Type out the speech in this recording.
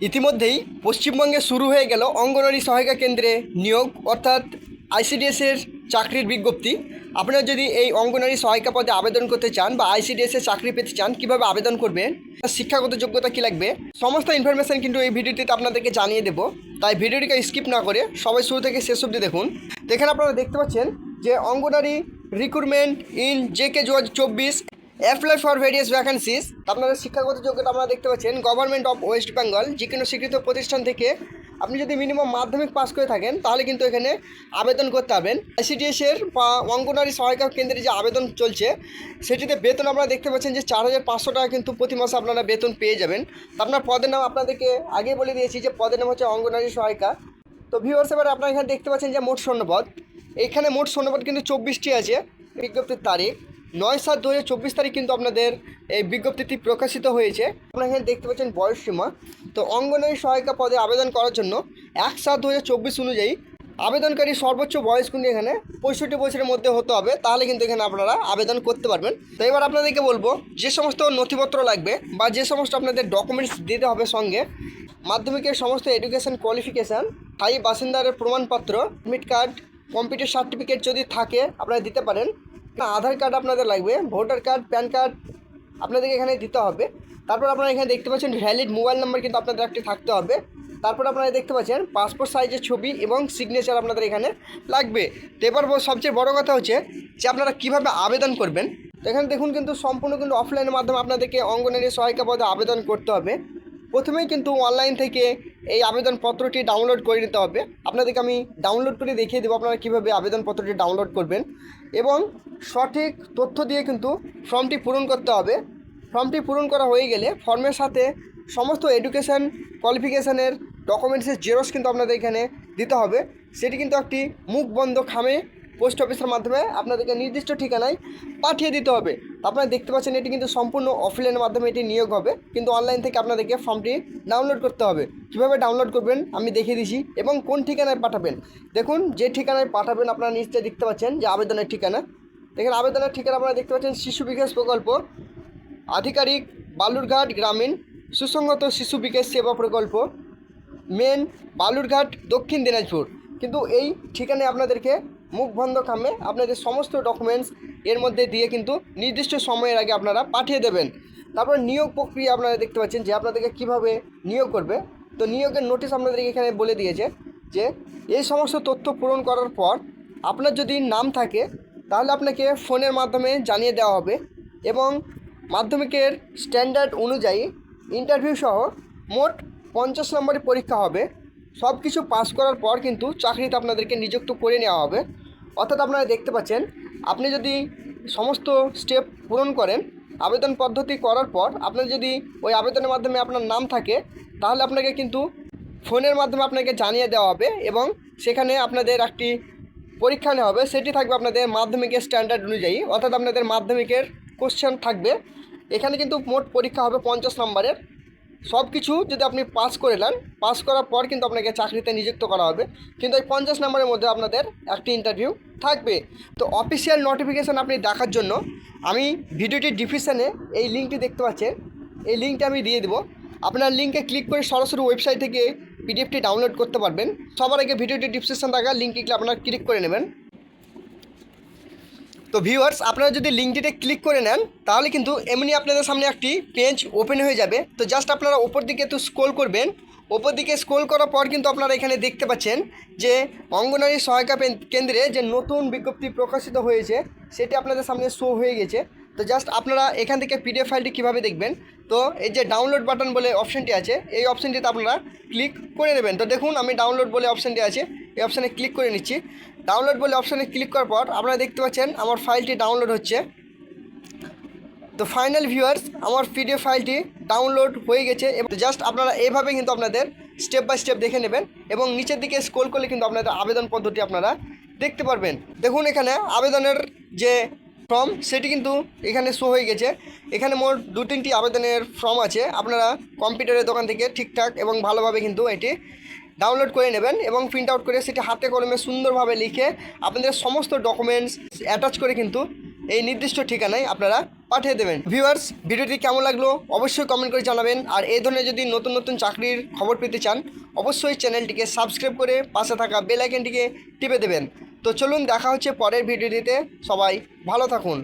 ইতিমধ্যেই পশ্চিমবঙ্গে শুরু হয়ে গেল অঙ্গনওয়াড়ি সহায়িকা কেন্দ্রে নিয়োগ, অর্থাৎ আইসিডিএসের চাকরির বিজ্ঞপ্তি। আপনারা যদি এই অঙ্গনওয়াড়ি সহায়িকা পদে আবেদন করতে চান বা আইসিডিএসের চাকরি পেতে চান, কীভাবে আবেদন করবেন শিক্ষাগত যোগ্যতা কী লাগবে, সমস্ত ইনফরমেশান কিন্তু এই ভিডিওটিতে আপনাদেরকে জানিয়ে দেবো। তাই ভিডিওটিকে স্কিপ না করে সবাই শুরু থেকে শেষ অবধি দেখুন। এখানে আপনারা দেখতে পাচ্ছেন যে anganwadi recruitment in J K দু চব্বিশ অ্যাপ্লাই ফর ভেরিয়াস ভ্যাকেন্সিস আপনারা শিক্ষাগত যোগ্যতা আপনারা দেখতে পাচ্ছেন গভর্নমেন্ট অফ ওয়েস্ট বেঙ্গল যে কোনো স্বীকৃত প্রতিষ্ঠান থেকে আপনি যদি মিনিমাম মাধ্যমিক পাস করে থাকেন, তাহলে কিন্তু এখানে আবেদন করতে পারবেন। আইসিডিএসের বা অঙ্গনারী সহায়িকা কেন্দ্রে যে আবেদন চলছে, সেটিতে বেতন আপনারা দেখতে পাচ্ছেন যে চার হাজার পাঁচশো টাকা কিন্তু প্রতি মাসে আপনারা বেতন পেয়ে যাবেন। আপনার পদের নাম আপনাদেরকে আগেই বলে দিয়েছি যে পদের নাম হচ্ছে অঙ্গনারী সহায়িকা। তো ভিউয়ার্স এবার আপনারা এখানে দেখতে পাচ্ছেন যে মোট শূন্যপদ এখানে মোট শূন্যপদ কিন্তু চব্বিশটি আছে, বিজ্ঞপ্তির তারিখ। নয় সাত দু তারিখ কিন্তু আপনাদের এই বিজ্ঞপ্তিটি প্রকাশিত হয়েছে। আপনারা এখানে দেখতে পাচ্ছেন বয়স সীমা তো অঙ্গনওয়াড়ি সহায়িকা পদে আবেদন করার জন্য এক সাত দু অনুযায়ী আবেদনকারী সর্বোচ্চ বয়স কিন্তু এখানে পঁয়ষট্টি বছরের মধ্যে হতে হবে। তাহলে কিন্তু এখানে আপনারা আবেদন করতে পারবেন। তো এবার আপনাদেরকে বলব, যে সমস্ত নথিপত্র লাগবে বা যে সমস্ত আপনাদের ডকুমেন্টস দিতে হবে সঙ্গে, মাধ্যমিকের সমস্ত এডুকেশন কোয়ালিফিকেশান স্থায়ী বাসিন্দার প্রমাণপত্র অ্যাডমিট কার্ড কম্পিউটার সার্টিফিকেট যদি থাকে, আপনারা দিতে পারেন। আধার কার্ড আপনাদের লাগবে, ভোটার কার্ড প্যান কার্ড আপনাদেরকে এখানে দিতে হবে। তারপর আপনারা এখানে দেখতে পাচ্ছেন ভ্যালিড মোবাইল নাম্বার কিন্তু আপনাদের একটি থাকতে হবে। তারপর আপনারা দেখতে পাচ্ছেন পাসপোর্ট সাইজের ছবি এবং সিগনেচার আপনাদের এখানে লাগবে। এবার সবচেয়ে বড় কথা হচ্ছে যে আপনারা কীভাবে আবেদন করবেন। তো এখানে দেখুন কিন্তু সম্পূর্ণ কিন্তু অফলাইনের মাধ্যমে আপনাদেরকে অঙ্গনারী সহায়িকা পদে আবেদন করতে হবে। প্রথমেই কিন্তু অনলাইন থেকে এই আবেদনপত্রটি ডাউনলোড করে নিতে হবে। আপনাদেরকে আমি ডাউনলোড করে দেখিয়ে দেবো আপনারা কীভাবে আবেদনপত্রটি ডাউনলোড করবেন। এবং সঠিক তথ্য দিয়ে কিন্তু ফর্মটি পূরণ করতে হবে। ফর্মটি পূরণ করা হয়ে গেলে ফর্মের সাথে সমস্ত এডুকেশান কোয়ালিফিকেশানের ডকুমেন্টসের জেরক্স কিন্তু আপনাদের এখানে দিতে হবে। সেটি কিন্তু একটি মুখ বন্ধ খামে পোস্ট অফিসের মাধ্যমে আপনাদেরকে নির্দিষ্ট ঠিকানায় পাঠিয়ে দিতে হবে। আপনারা দেখতে পাচ্ছেন এটি কিন্তু সম্পূর্ণ অফলাইনের মাধ্যমে এটি নিয়োগ হবে। কিন্তু অনলাইন থেকে আপনাদেরকে ফর্মটি ডাউনলোড করতে হবে। কীভাবে ডাউনলোড করবেন আমি দেখিয়ে দিছি এবং কোন ঠিকানায় পাঠাবেন। দেখুন, যে ঠিকানায় পাঠাবেন আপনারা নিশ্চয়ই দেখতে পাচ্ছেন যে আবেদনের ঠিকানা। দেখেন, আবেদনের ঠিকানা আপনারা দেখতে পাচ্ছেন শিশু বিকাশ প্রকল্প, আধিকারিক বালুরঘাট গ্রামীণ, সুসংগত শিশু বিকাশ সেবা প্রকল্প, মেন বালুরঘাট দক্ষিণ দিনাজপুর। কিন্তু এই ঠিকানায় আপনাদেরকে মুখ বন্ধ খামে আপনাদের সমস্ত ডকুমেন্টস এর মধ্যে দিয়ে কিন্তু নির্দিষ্ট সময়ের আগে আপনারা পাঠিয়ে দেবেন। তারপর নিয়োগ প্রক্রিয়া আপনারা দেখতে পাচ্ছেন যে আপনাদেরকে কীভাবে নিয়োগ করবে। তো নিয়োগের নোটিশ আপনাদেরকে এখানে বলে দিয়েছে যে এই সমস্ত তথ্য পূরণ করার পর আপনার যদি নাম থাকে, তাহলে আপনাকে ফোনের মাধ্যমে জানিয়ে দেওয়া হবে এবং মাধ্যমিকের স্ট্যান্ডার্ড অনুযায়ী ইন্টারভিউ সহ মোট পঞ্চাশ নম্বরের পরীক্ষা হবে। সব কিছু পাস করার পর কিন্তু চাকরিতে আপনাদেরকে নিযুক্ত করে নেওয়া হবে। অর্থাৎ আপনারা দেখতে পাচ্ছেন, আপনি যদি সমস্ত স্টেপ পূরণ করেন, আবেদন পদ্ধতি করার পর আপনার যদি ওই আবেদনের মাধ্যমে আপনার নাম থাকে, তাহলে আপনাকে কিন্তু ফোনের মাধ্যমে আপনাকে জানিয়ে দেওয়া হবে এবং সেখানে আপনাদের একটি পরীক্ষা নেওয়া হবে। সেটি থাকবে আপনাদের মাধ্যমিকের স্ট্যান্ডার্ড অনুযায়ী, অর্থাৎ আপনাদের মাধ্যমিকের কোশ্চেন থাকবে। এখানে কিন্তু মোট পরীক্ষা হবে পঞ্চাশ নম্বরের। সব কিছু যদি আপনি পাস করে নেন পাস করার পর কিন্তু আপনাকে চাকরিতে নিযুক্ত করা হবে। কিন্তু এই পঞ্চাশ নম্বরের মধ্যে আপনাদের একটি ইন্টারভিউ থাকবে। তো অফিসিয়াল নোটিফিকেশান আপনি দেখার জন্য আমি ভিডিওটির ডিসক্রিপশানে এই লিঙ্কটি দেখতে পাচ্ছেন। এই লিঙ্কটা আমি দিয়ে দেবো। আপনার লিঙ্কে ক্লিক করে সরাসরি ওয়েবসাইট থেকে পিডিএফটি ডাউনলোড করতে পারবেন। সবার আগে ভিডিওটি ডিসক্রিপশান থাকা লিঙ্কে আপনারা ক্লিক করে নেবেন। তো ভিউয়ার্স আপনারা যদি লিঙ্কটিতে ক্লিক করে নেন, তাহলে কিন্তু এমনি আপনাদের সামনে একটি পেজ ওপেন হয়ে যাবে। তো জাস্ট আপনারা ওপর দিকে একটু স্ক্রোল করবেন। ওপর দিকে স্ক্রোল করার পর কিন্তু আপনারা এখানে দেখতে পাচ্ছেন যে অঙ্গনারী সহায়িকা কেন্দ্রে যে নতুন বিজ্ঞপ্তি প্রকাশিত হয়েছে, সেটি আপনাদের সামনে শো হয়ে গেছে। তো জাস্ট আপনারা এখান থেকে পিডিএফ ফাইলটি কীভাবে দেখবেন? তো এই যে ডাউনলোড বাটন বলে অপশানটি আছে, এই অপশানটিতে আপনারা ক্লিক করে নেবেন। তো দেখুন, আমি ডাউনলোড বলে অপশানটি আছে, এই অপশানে ক্লিক করে নিচ্ছি। ডাউনলোড বলে অপশানে ক্লিক করার পর আপনারা দেখতে পাচ্ছেন আমার ফাইলটি ডাউনলোড হচ্ছে। তো ফাইনাল ভিউয়ার্স আমার পিডিএফ ফাইলটি ডাউনলোড হয়ে গেছে এবং জাস্ট আপনারা এইভাবে কিন্তু আপনাদের স্টেপ বাই স্টেপ দেখে নেবেন এবং নিচের দিকে স্ক্রোল করলে কিন্তু আপনাদের আবেদন পদ্ধতি আপনারা দেখতে পারবেন। দেখুন এখানে আবেদনের যে ফর্ম সেটি কিন্তু এখানে শো হয়ে গেছে। এখানে মোট দু তিনটি আবেদনের ফর্ম আছে। আপনারা কম্পিউটারের দোকান থেকে ঠিকঠাক এবং ভালোভাবে কিন্তু এটি ডাউনলোড করে নেবেন এবং প্রিন্ট আউট করে সেটি হাতে কলমে সুন্দরভাবে লিখে আপনাদের সমস্ত ডকুমেন্টস অ্যাটাচ করে কিন্তু এই নির্দিষ্ট ঠিকানায় আপনারা পাঠিয়ে দেবেন। ভিউয়ার্স ভিডিওটি কেমন লাগল অবশ্যই কমেন্ট করে জানাবেন। আর এই ধরনের যদি নতুন নতুন চাকরির খবর পেতে চান, অবশ্যই চ্যানেলটিকে সাবস্ক্রাইব করে পাশে থাকা বেল আইকনটিকে টিপে দেবেন। তো চলুন দেখা হচ্ছে পরের ভিডিওটিতে সবাই ভালো থাকুন।